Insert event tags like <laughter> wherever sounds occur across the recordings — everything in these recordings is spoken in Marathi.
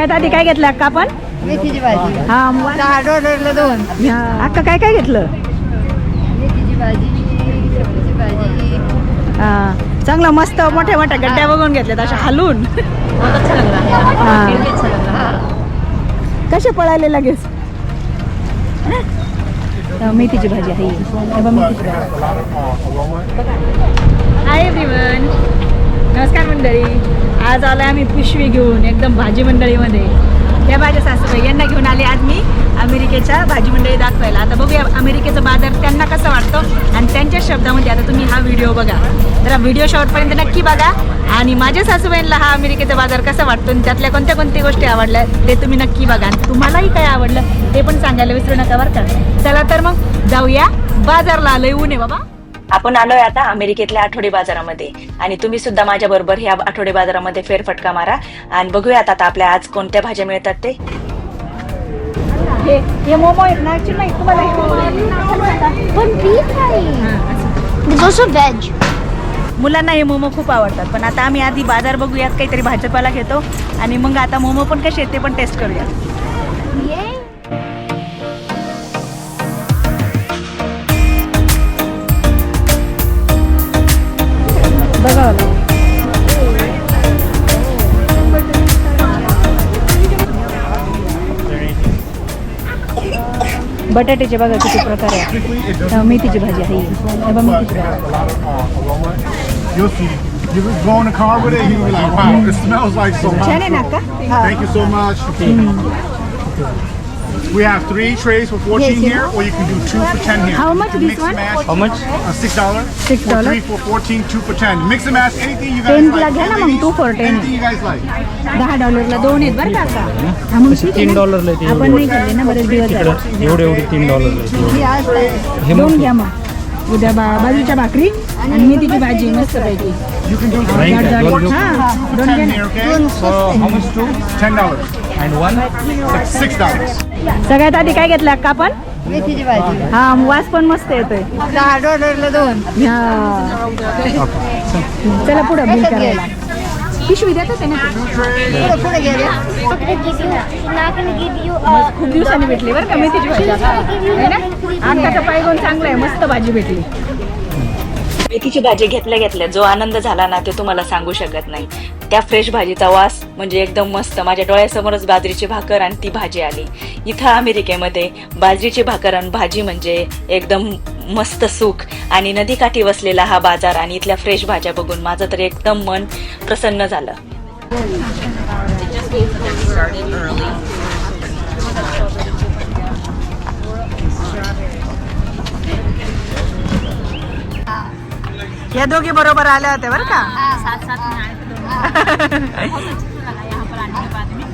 सगळ्यात आधी काय घेतलं अक्का आपण? मेथीची भाजी. हा मग? दोन. अक्का काय काय घेतलं? मेथीची भाजी शेपूची भाजी. हा. चांगलं मस्त मोठ्या मोठ्या गड्ड्या बघून घेतल्यात अशा हलून. बहुत अच्छा लग रहा है. हाँ। फिर भी अच्छा लग रहा है. कसे पळाले लगेच? अं, मेथीची भाजी आहे. ही. हे बघ मेथीची भाजी. हाय एव्हरीवन नमस्कार मंडळी. आज आलो आम्ही पिशवी घेऊन एकदम भाजी मंडळीमध्ये. या माझ्या सासूबाई यांना घेऊन आले आज मी अमेरिकेच्या भाजी मंडळी दाखवायला. आता बघूया अमेरिकेचा बाजार त्यांना कसा वाटतो आणि त्यांच्या शब्दामध्ये आता तुम्ही हा व्हिडिओ बघा. तर व्हिडिओ शॉर्टपर्यंत नक्की बघा. आणि माझ्या सासूबाईंना हा अमेरिकेचा बाजार कसा वाटतो आणि त्यातल्या कोणत्या कोणत्या गोष्टी आवडल्या ते तुम्ही नक्की बघा. आणि तुम्हालाही काय आवडलं ते पण सांगायला विसरू नका बरं का. चला तर मग जाऊया. बाजारला आलं ऊन आहे बाबा. आपण आलोय आता अमेरिकेतल्या आठवडे बाजारामध्ये. आणि तुम्ही सुद्धा माझ्या बरोबर ह्या आठवडे बाजारामध्ये फेरफटका मारा. आणि बघूयात आता आपल्या आज कोणत्या भाज्या मिळतात ते. हे हे मोमो आहेत ना ऍक्च्युली नाही तुम्हाला. मुलांना हे मोमो खूप आवडतात पण आता आम्ही आधी बाजार बघूयात काहीतरी भाजपाला घेतो. आणि मग आता मोमो पण कसे आहेत ते पण टेस्ट करूया बटाट्याचे बघा किती प्रकार आहे मेथीची भाजी आहे ही. हे बघ मेथीची. You go in the car with it, you'll be like, wow, it smells like so much. हा. Thank you so much. We have three trays for 14 here, or you can do two for 10 here. How You much can this mix one? and match. How much? Uh, six dollar. Six For dollar? three for 14, two for 10. Mix and match anything you guys Ten like. ला घ्या ना Okay, मग, ladies? two for ten. Anything you guys like. दहा डॉलरला दोन आहेत बरं का आता हा, मग ठीक आहे तीन ना. डॉलरला आहे ते आपण नाही खाल्ले ना बरेच दिवस झाले तिकडं एवढे एवढे तीन डॉलरला आहे हे दोन घ्या मग उद्या बा बाजूच्या भाकरी आणि मेथीची भाजी मस्त पैकी You can do Right. जाड जाड. दोन घेऊ. हा, हा, two for दोन 10 घ्या here, ना. okay? So how much two Ten dollars. and one? Six dollars. सगळ्यात आधी काय घेतलं अक्का आपण मेथीची भाजी हा वास पण मस्त येतोय दहा डॉलरला दोन हा. चला पुढं बिल करायला पिशवी देतात ना पुढे खूप दिवसांनी भेटली बरं का मेथीची भाजी. है ना पायगोन चांगलं आहे मस्त भाजी भेटली मेथीची भाजी घेतल्या घेतल्या जो आनंद झाला ना ते तुम्हाला सांगू शकत नाही त्या फ्रेश भाजीचा वास म्हणजे एकदम मस्त. माझ्या डोळ्यासमोरच बाजरीची भाकर आणि ती भाजी आली. इथं अमेरिकेमध्ये बाजरीची भाकर आणि भाजी म्हणजे एकदम मस्त सुख. आणि नदीकाठी वसलेला हा बाजार आणि इथल्या फ्रेश भाज्या बघून माझं तर एकदम मन प्रसन्न झालं. या दोघी बरोबर आल्या होत्या बरं का? बहुत अच्छा लगा यहाँ पर आने के बाद में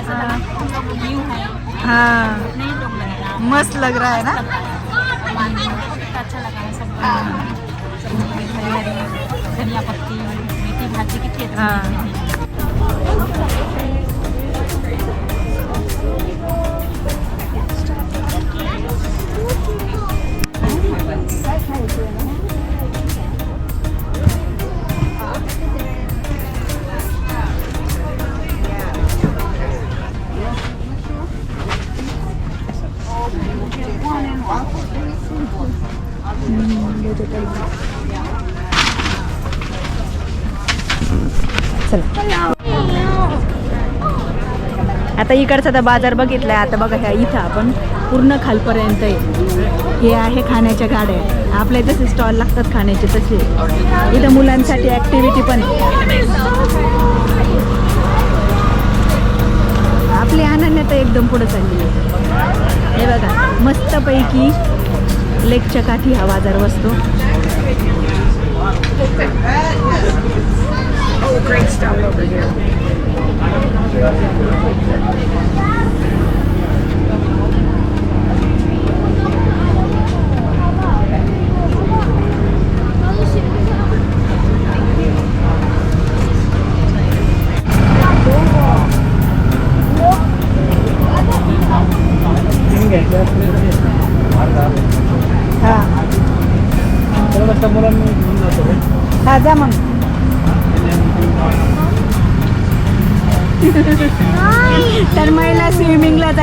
ऐसा लगा हम लोग न्यू है. हाँ नए लोग लग रहा मस्त लग रहा है ना? कितना अच्छा लगा है सब हरी हरी धनिया पत्ती मेथी भाजी की खेत हाँ. आता इकडचा तर बाजार बघितलाय. आता बघा ह्या इथं आपण पूर्ण खालपर्यंत आहे. हे आहे खाण्याच्या गाड्या. आपल्या जसे स्टॉल लागतात खाण्याचे तसे. इथं मुलांसाठी ॲक्टिव्हिटी पण आहे. आपली अनन्यता एकदम पुढे चालली आहे. हे बघा मस्तपैकी लेकच्या काठी हा बाजार बसतो हां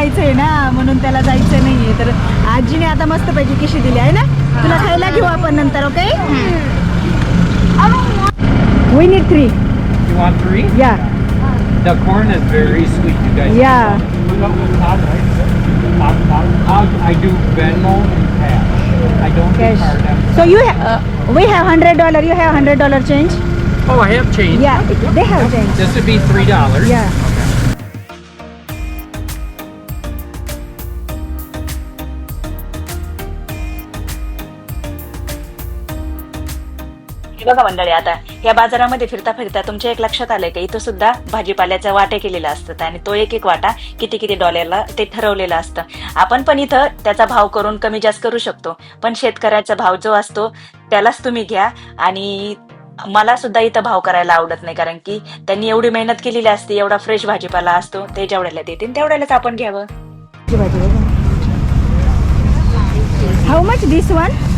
जायचंय ना म्हणून त्याला जायचं नाहीये तर आजीने आता मस्त पैकी किशी दिली आहे ना तुला खायला घेऊ आपण नंतर okay we need three You want three? या The corn is very sweet, you guys. या I'll, I do Venmo and cash. I don't do cash card. I'm- so you we have hundred dollar you have hundred dollar change Oh, I have change. Yeah they have change This would be three dollars. या हे बघा मंडळी आता या बाजारामध्ये फिरता फिरता तुमच्या एक लक्षात आलंय का? इथं सुद्धा भाजीपाल्याचा वाटे केलेला असतात आणि तो एक एक वाटा किती किती डॉलरला ते ठरवलेलं असतं. आपण पण इथं त्याचा भाव करून कमी जास्त करू शकतो पण शेतकऱ्याचा भाव जो असतो त्यालाच तुम्ही घ्या आणि मला सुद्धा इथं भाव करायला आवडत नाही कारण की त्यांनी एवढी मेहनत केलेली असते एवढा फ्रेश भाजीपाला असतो ते जेवढ्याला देतील तेवढ्यालाच आपण घ्यावं. How much this one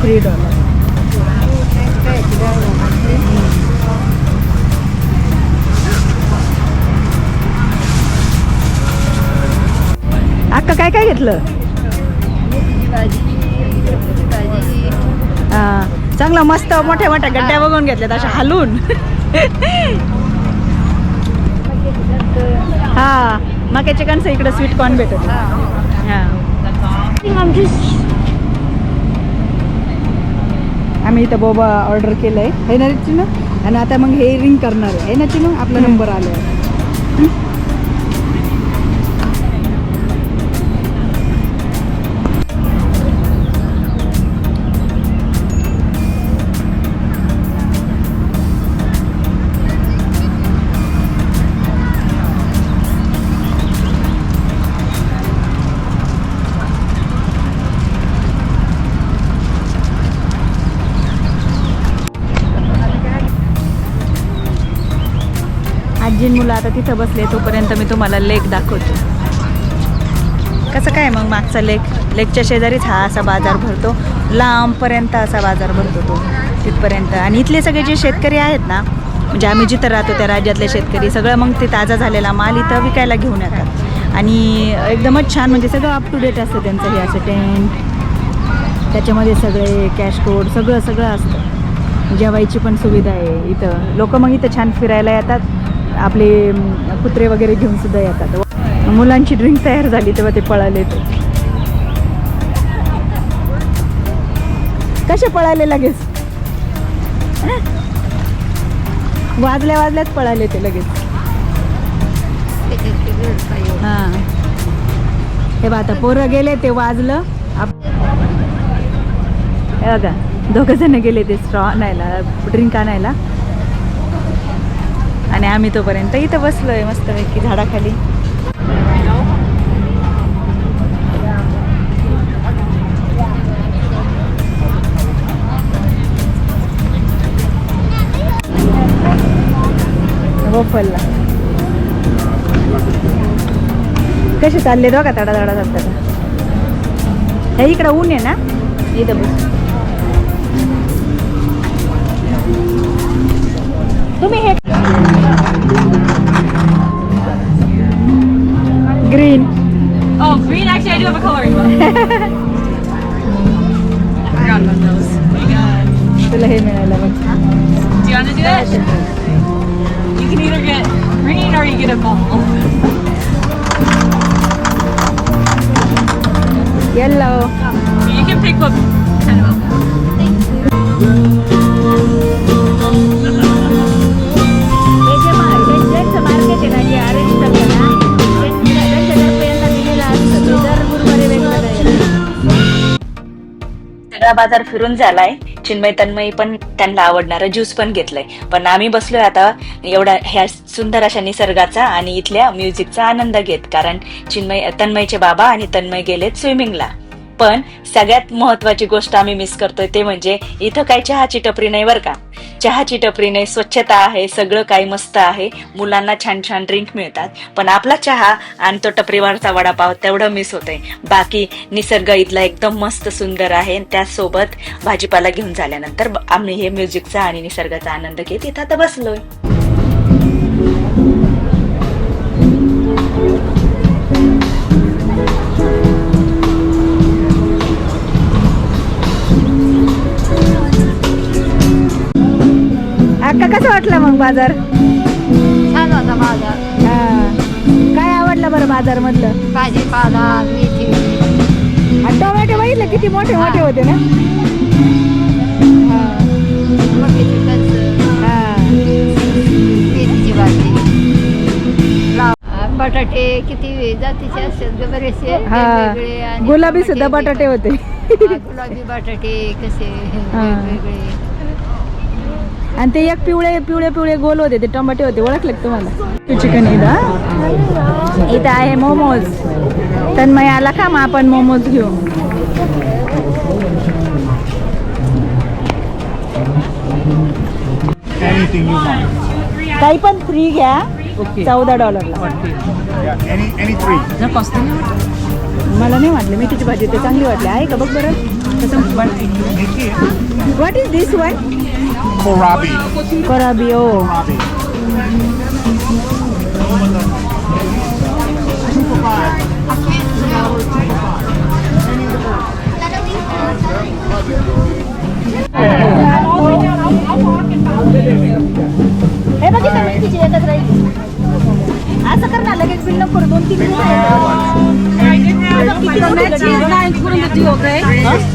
three dollar अक्का काय काय घेतलं? चांगला मस्त मोठ्या मोठ्या गड्ड्या बघून घेतल्यात अशा हलून. हा मक्याचे कणसं इकडे स्वीट कॉर्न भेटत. हा. आम्ही इथं बोबा ऑर्डर केलंय. आहे ना चिनू आणि आता मग हे रिंग करणार आहे. है ना चिनू? आपला नंबर आलाय. आजी मुलं आता तिथं बसले तोपर्यंत मी तुम्हाला लेक दाखवतो. कसं काय मग मागचा लेक लेकच्या शेजारीच हा असा बाजार भरतो. लांबपर्यंत असा बाजार भरतो तो तिथपर्यंत. आणि इथले सगळे जे शेतकरी आहेत ना म्हणजे आम्ही जिथं राहतो त्या राज्यातले शेतकरी सगळं मग ते ताजा झालेला माल इथं विकायला घेऊन येतात. आणि एकदमच छान म्हणजे सगळं अप टू डेट असतं त्यांचं हे असं टेंट त्याच्यामध्ये सगळे कॅश कोड सगळं सगळं असतं. जेवायची पण सुविधा आहे इथं. लोक मग इथं छान फिरायला येतात. आपले कुत्रे वगैरे घेऊन सुद्धा येतात. मुलांची ड्रिंक तयार झाली तेव्हा ते पळाले ते. कसे पळाले लगेच? वाजल्या वाजल्याच पळाले ते लगेच. हां. हे बघा आता पोरं गेले ते वाजलं. आप- हे बघा दोघं जण गेले ते स्ट्रॉ आणायला ड्रिंक आणायला. आणि आम्ही तोपर्यंत इथं बसलो आहे मस्तपैकी झाडाखाली. वफलला कसे चालले बघा तडा तडा जातात? हे इकडं ऊन आहे ना? इथं बस. तुम्ही हे Oh, green. Actually, I do have a coloring <laughs> book. I forgot about those. Oh Dalahin mo. Do you want to do it? You can either get green or you get a ball. Yellow. You can pick what सगळा बाजार फिरून झालाय. चिन्मय तन्मयी पण त्यांना आवडणारा ज्यूस पण घेतलंय. पण आम्ही बसलोय आता एवढा ह्या सुंदर अशा निसर्गाचा आणि इथल्या म्युझिकचा आनंद घेत. कारण चिन्मय तन्मयचे बाबा आणि तन्मय गेलेत स्विमिंगला पण सगळ्यात महत्वाची गोष्ट आम्ही मिस करतोय ते म्हणजे इथं काही चहाची टपरी नाही बरं का. चहाची टपरी नाही स्वच्छता आहे सगळं काही मस्त आहे मुलांना छान छान ड्रिंक मिळतात. पण आपला चहा आणि तो टपरीवरचा वडापाव तेवढं मिस होतंय. बाकी निसर्ग इथला एकदम मस्त सुंदर आहे आणि भाजीपाला घेऊन झाल्यानंतर आम्ही हे म्युझिकचा आणि निसर्गाचा आनंद घेत इथं आता बसलोय. बाजार? छान होता माझा हा. काय आवडलं बरं बाजार मधलं भाजीपाला मेथी. आणि टोमॅटो बघितलं? किती मोठे मोठे होते ना? हा. मक्याची कणसं हा. मेथीची भाजी. लाव- बटाटे किती जातीचे असतात ग बरेचसे. हा. आणि गुलाबी सुद्धा बटाटे होते. हा, गुलाबी बटाटे कसे हा. वेगवेगळे. आणि ते एक पिवळे पिवळे पिवळे गोल होते ते टमाटे होते. ओळखले का तुम्हाला? चिकन इथं इथं आहे मोमोज. तन्मय आला का मग आपण मोमोज घेऊ Anything you want. काही पण फ्री घ्या. चौदा डॉलरला. मला नाही वाटलं. मेथीची भाजी ते चांगली वाटली. आहे का बघ बरं? कसं what is this one Korabi. Korabi, oo. Korabi. Ano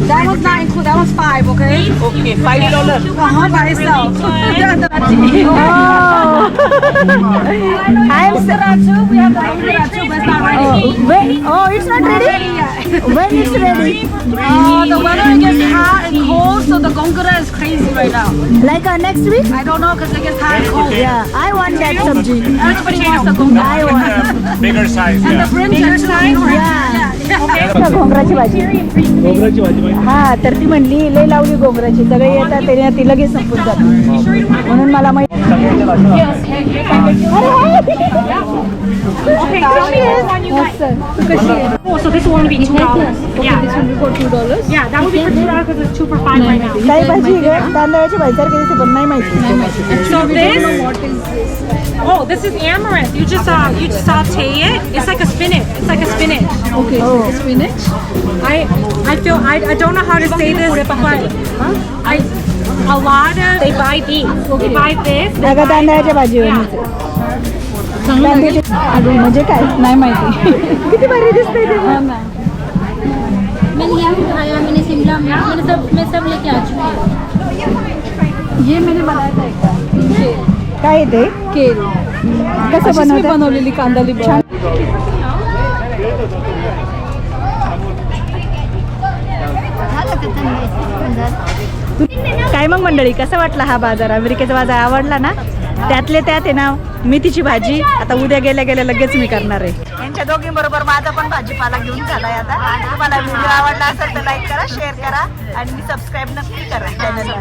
That was not included. That was five, okay? Okay, five dollar. Uh huh. By itself. <laughs> oh. <laughs> I am Saratu. We have the Saratu, but it's not oh, ready. Oh, oh it's not ready. when it's ready. Oh, the weather gets hot and cold, so the gongura is crazy right now. Like uh, next week? I don't know, cause it gets hot and cold. Yeah, I want that subject. Everybody wants the gongura. I want. Bigger size. And the brim, bigger size. Yeah. yeah. घोंगराची भाजी हा तर ती म्हणली लय लावली घोंगराची सगळे येतात त्याने ती लगेच संपून जाते म्हणून मला Oh. काही भाजी ग तांदळाची भाजी सारखी पण नाही माहिती oh, this is amaranth. You just uh, you just saute it. It's like a spinach. It's like a spinach. Okay, spinach. I I feel I, I don't know how to say this, but I a lot of they buy these. They buy this. they अगं buy- तांदळाच्या भाजी तांदळाची अगं म्हणजे काय नाही माहिती किती भारी दिसतंय ते मैंने यहाँ भी खाया मैंने शिमला मिर्च मैंने सब मैं सब लेके आ चुकी हूँ ये मैंने बनाया था एकदा काय ते? केल कसं बनवतात? बनवलेली कांदाली झालं का त्यांनी काय मग मंडळी कसा वाटला हा बाजार? अमेरिकेचा बाजार आवडला ना? त्यातले त्यात आहे ना मेथीची भाजी. आता उद्या गेल्या गेल्या लगेच मी करणार आहे. यांच्या दोघींबरोबर माझा पण भाजीपाला घेऊन झालाय आता. तुम्हाला व्हिडिओ आवडला असेल तर लाईक करा शेअर करा आणि सबस्क्राईब नक्की करा. चॅनलला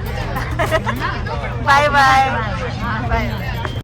बाय बाय बाय